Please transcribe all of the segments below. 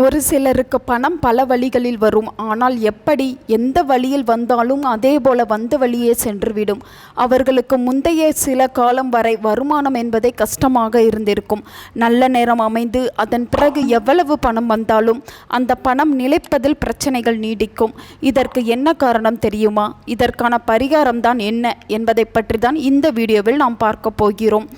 ஒரு சிலருக்கு பணம் பல வழிகளில் வரும். ஆனால் எப்படி எந்த வழியில் வந்தாலும் அதே போல வந்த வழியே சென்றுவிடும். அவர்களுக்கு முந்தைய சில காலம் வரை வருமானம் என்பதே கஷ்டமாக இருந்திருக்கும். நல்ல நேரம் அமைந்து அதன் பிறகு எவ்வளவு பணம் வந்தாலும் அந்த பணம் நிலைப்பதில் பிரச்சனைகள் நீடிக்கும். இதற்கு என்ன காரணம் தெரியுமா? இதற்கான பரிகாரம் தான் என்ன என்பதை பற்றி தான் இந்த வீடியோவில் நாம் பார்க்க போகிறோம்.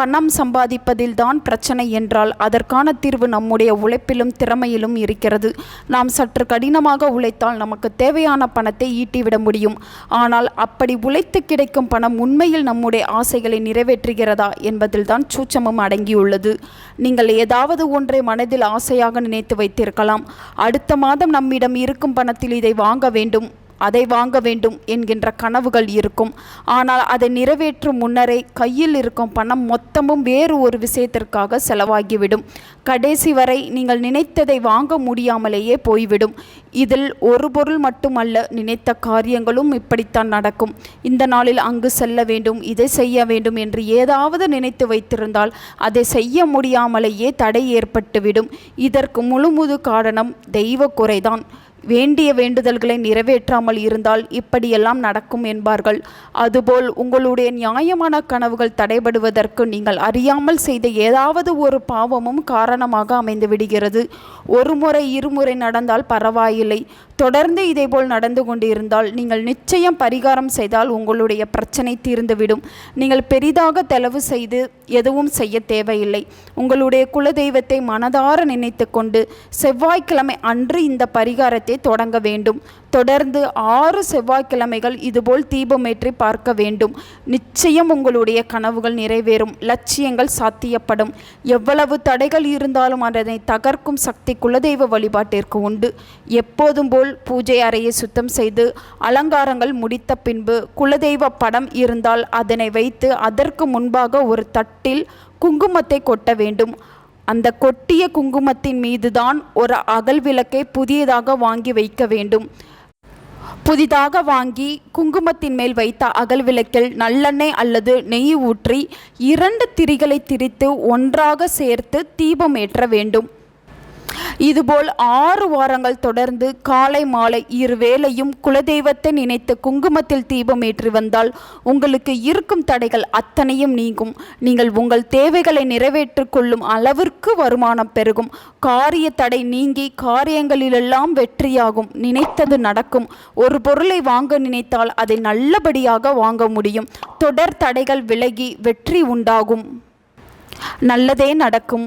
பணம் சம்பாதிப்பதில் தான் பிரச்சனை என்றால் அதற்கான தீர்வு நம்முடைய உழைப்பிலும் திறமையிலும் இருக்கிறது. நாம் சற்று கடினமாக உழைத்தால் நமக்கு தேவையான பணத்தை ஈட்டிவிட முடியும். ஆனால் அப்படி உழைத்து கிடைக்கும் பணம் உண்மையில் நம்முடைய ஆசைகளை நிறைவேற்றுகிறதா என்பதில் தான் சூச்சமும் அடங்கியுள்ளது. நீங்கள் ஏதாவது ஒன்றை மனதில் ஆசையாக நினைத்து வைத்திருக்கலாம். அடுத்த மாதம் நம்மிடம் இருக்கும் பணத்தில் இதை வாங்க வேண்டும். அதை வாங்க வேண்டும் என்கின்ற கனவுகள் இருக்கும். ஆனால் அதை நிறைவேற்றும் முன்னரே கையில் இருக்கும் பணம் மொத்தமும் வேறு ஒரு விஷயத்திற்காக செலவாகிவிடும். கடைசி வரை நீங்கள் நினைத்ததை வாங்க முடியாமலேயே போய்விடும். இதில் ஒரு பொருள் மட்டுமல்ல நினைத்த காரியங்களும் இப்படித்தான் நடக்கும். இந்த நாளில் அங்கு செல்ல வேண்டும் இதை செய்ய வேண்டும் என்று ஏதாவது நினைத்து வைத்திருந்தால் அதை செய்ய முடியாமலேயே தடை ஏற்பட்டுவிடும். இதற்கு முழுமுது காரணம் தெய்வ குறைதான். வேண்டிய வேண்டுதல்களை நிறைவேற்றாமல் இருந்தால் இப்படியெல்லாம் நடக்கும் என்பார்கள். அதுபோல் உங்களுடைய நியாயமான கனவுகள் தடைபடுவதற்கு நீங்கள் அறியாமல் செய்த ஏதாவது ஒரு பாவமும் காரணமாக அமைந்து விடுகிறது ஒரு முறை இருமுறை நடந்தால் பரவாயில்லை. தொடர்ந்து இதேபோல் நடந்து கொண்டிருந்தால் நீங்கள் நிச்சயம் பரிகாரம் செய்தால் உங்களுடைய பிரச்சனை தீர்ந்துவிடும். நீங்கள் பெரிதாக தெளவு செய்து எதுவும் செய்ய தேவையில்லை. உங்களுடைய குலதெய்வத்தை மனதார நினைத்து கொண்டு செவ்வாய்க்கிழமை அன்று இந்த பரிகாரத்தை தொடங்க வேண்டும். தொடர்ந்து ஆறு செவ்வாய்க்கிழமைகள் இதுபோல் தீபமேற்றி பார்க்க வேண்டும். நிச்சயம் உங்களுடைய கனவுகள் நிறைவேறும். லட்சியங்கள் சாத்தியப்படும். எவ்வளவு தடைகள் இருந்தாலும் அதனை தகர்க்கும் சக்தி குலதெய்வ வழிபாட்டிற்கு உண்டு. எப்போதும் போல் பூஜை அறையை சுத்தம் செய்து அலங்காரங்கள் முடித்த பின்பு குலதெய்வ படம் இருந்தால் அதனை வைத்து அதற்கு முன்பாக ஒரு தட்டில் குங்குமத்தை கொட்ட வேண்டும். அந்த கொட்டிய குங்குமத்தின் மீதுதான் ஒரு அகல் விளக்கை புதியதாக வாங்கி வைக்க வேண்டும். புதிதாக வாங்கி குங்குமத்தின் மேல் வைத்த அகல் விளக்கில் நல்லெண்ணெய் அல்லது நெய் ஊற்றி இரண்டு திரிகளை திரித்து ஒன்றாக சேர்த்து தீபம் ஏற்ற வேண்டும். இதுபோல் ஆறு வாரங்கள் தொடர்ந்து காலை மாலை இரு வேளையும் குலதெய்வத்தை நினைத்து குங்குமத்தில் தீபம் ஏற்றி வந்தால் உங்களுக்கு இருக்கும் தடைகள் அத்தனையும் நீங்கும். நீங்கள் உங்கள் தேவைகளை நிறைவேற்றிக் கொள்ளும் அளவிற்கு வருமானம் பெருகும். காரிய தடை நீங்கி காரியங்களிலெல்லாம் வெற்றியாகும். நினைத்தது நடக்கும். ஒரு பொருளை வாங்க நினைத்தால் அதை நல்லபடியாக வாங்க முடியும். தொடர் தடைகள் விலகி வெற்றி உண்டாகும். நல்லதே நடக்கும்.